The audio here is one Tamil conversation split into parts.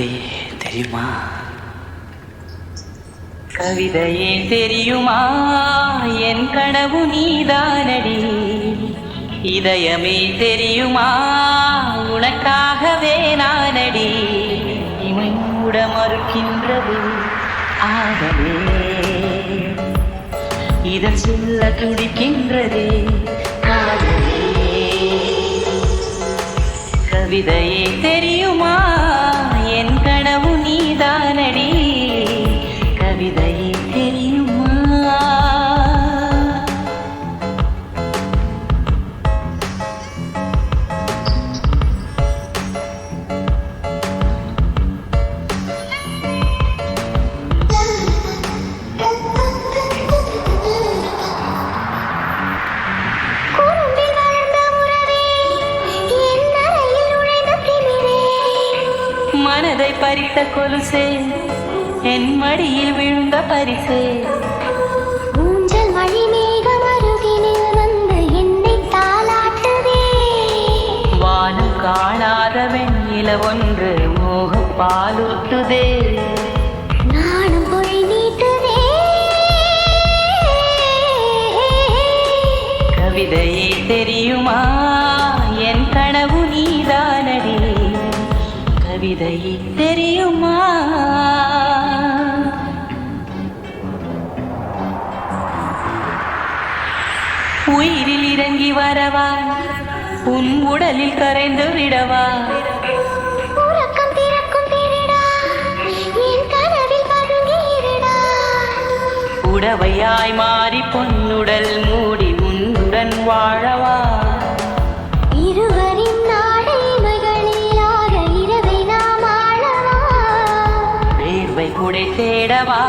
கவிதை தெரியுமா? கவிதையே தெரியுமா? என் கனவு நீதானடி. இதயமே தெரியுமா? உனக்காகவே நானடி. இமை மூட மறுக்கின்றது ஆகவே. இதன் சொல்ல துடிக்கின்றதே காதலே. கவிதையே தெரியுமா? மனதை பறித்த கொலுசே என் மடியில் விழுந்த பரிசே. ஊஞ்சல் வழி மேகம் அருகினில் வந்து என்னை தாளாட்டுதே. வானம் காணாத வெண்ணில ஒன்று மோக பாலூட்டுதே. தெரியுமா? விதை தெரியுமா? உயிரில் இறங்கி வரவா? உன் உடலில் கரைந்து விடவா? உடவையாய் மாறி பொன்னுடல் மூடி உன்னுடன் வாழவா? உன்னை தேடவா?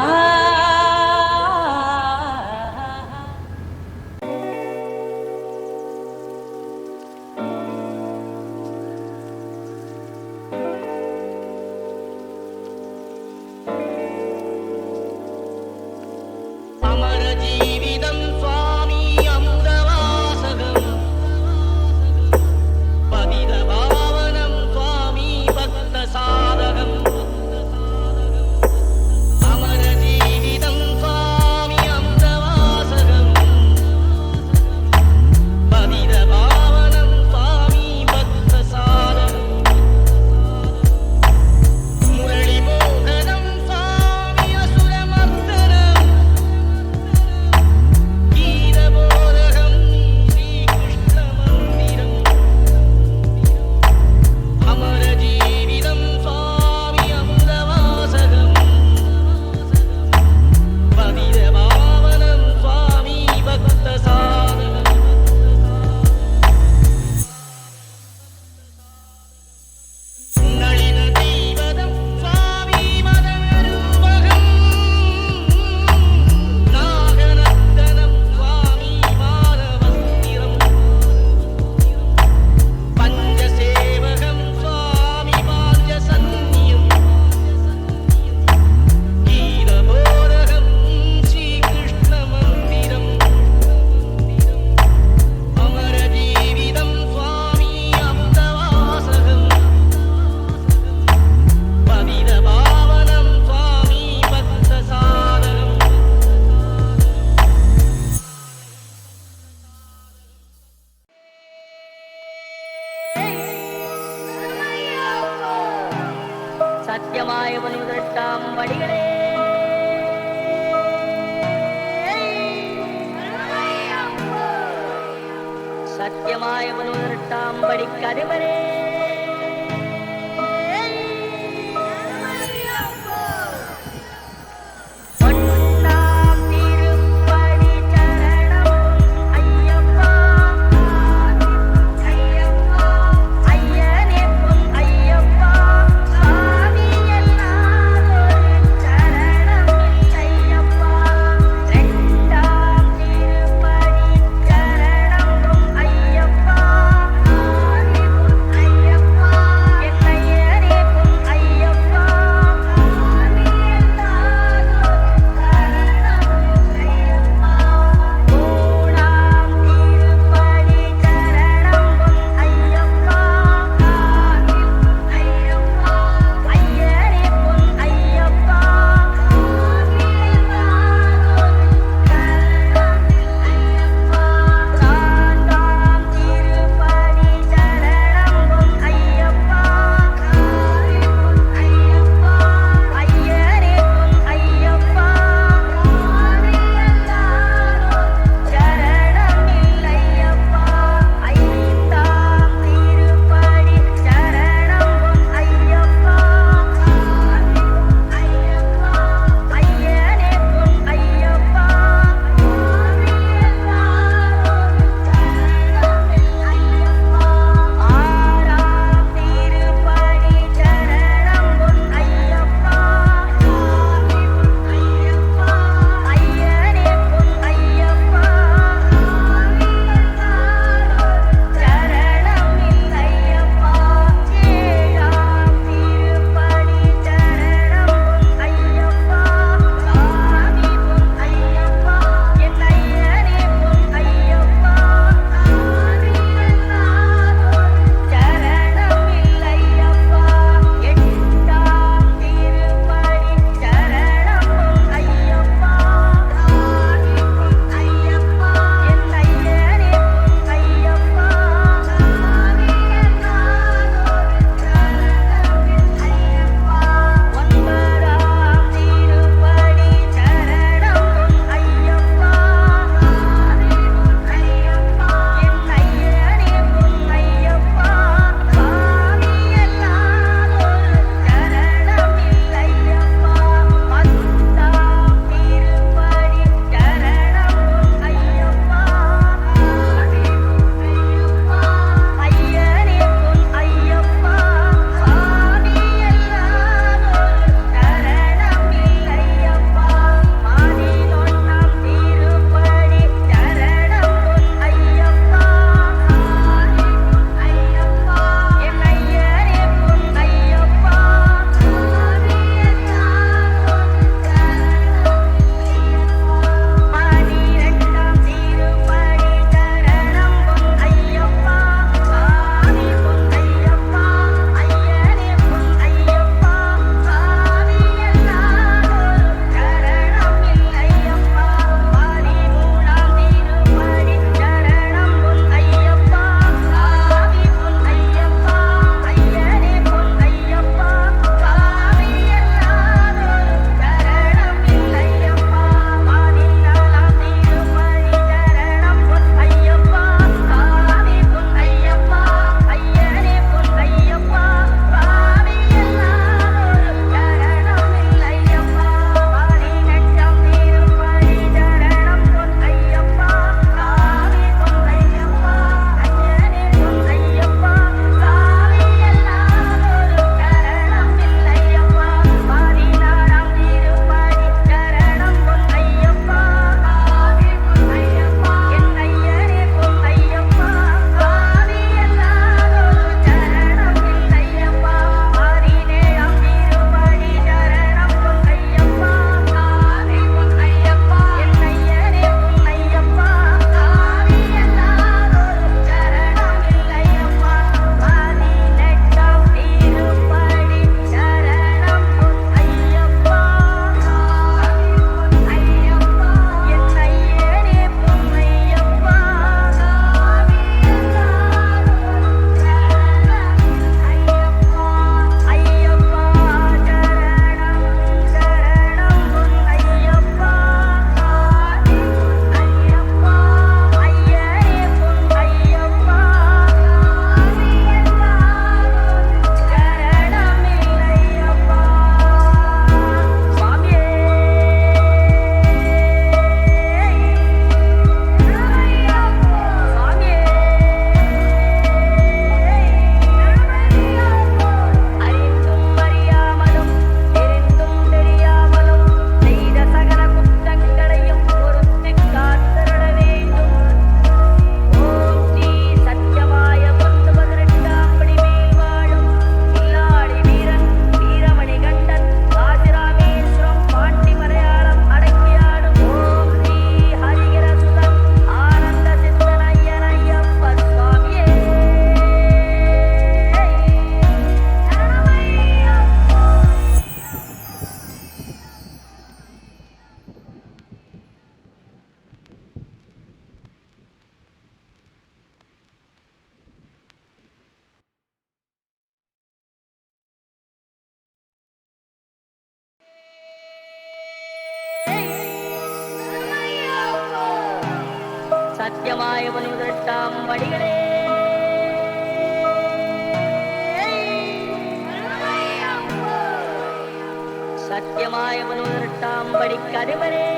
Daddy Money.